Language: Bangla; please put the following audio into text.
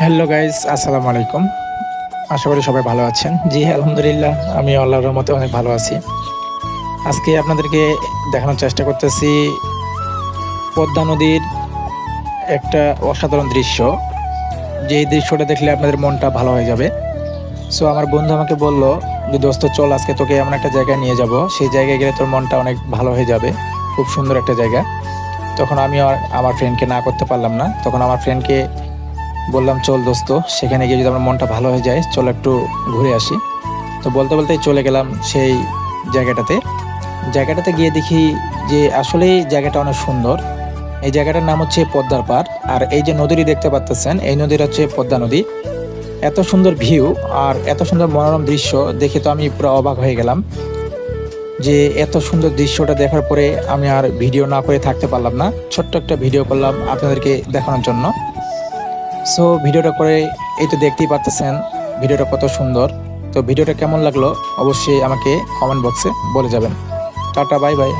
হ্যালো গাইস আসসালামু আলাইকুম আশা করি সবাই ভালো আছেন। জি, আলহামদুলিল্লাহ, আমি আল্লাহর রহমতে অনেক ভালো আছি। আজকে আপনাদেরকে দেখানোর চেষ্টা করতেছি পদ্মা নদীর একটা অসাধারণ দৃশ্য। যে দৃশ্যটা দেখলে আপনাদের মনটা ভালো হয়ে যাবে। সো আমার বন্ধু আমাকে বলল, যে দোস্ত, চল, আজকে তোকে এমন একটা জায়গায় নিয়ে যাব। সেই জায়গায় গেলে তোর মনটা অনেক ভালো হয়ে যাবে। খুব সুন্দর একটা জায়গা। তখন আমি আমার ফ্রেন্ডকে না করতে পারলাম না। তখন আমার ফ্রেন্ডকে বললাম, চল দোস্ত। সেখানে গিয়ে যদি আমার মনটা ভালো হয়ে যায়, চল একটু ঘুরে আসি। তো বলতে বলতে চলে গেলাম সেই জায়গাটাতে। জায়গাটাতে গিয়ে দেখি যে আসলেই জায়গাটা অনেক সুন্দর। এই জায়গাটার নাম হচ্ছে পদ্মার পাড়। আর এই যে নদীটি দেখতে পাচ্তেছেন, এই নদীর হচ্ছে পদ্মা নদী। এত সুন্দর ভিউ আর এত সুন্দর মনোরম দৃশ্য দেখে তো আমি পুরো অবাক হয়ে গেলাম যে এত সুন্দর দৃশ্যটা দেখার পরে আমি আর ভিডিও না করে থাকতে পারলাম না। ছোট্ট একটা ভিডিও করলাম আপনাদেরকে দেখানোর জন্য। সো ভিডিওটা করে এই তো দেখতেই পাচ্ছেন ভিডিওটা কত সুন্দর। তো ভিডিওটা কেমন লাগল অবশ্যই আমাকে কমেন্ট বক্সে বলে যাবেন। Tata bye bye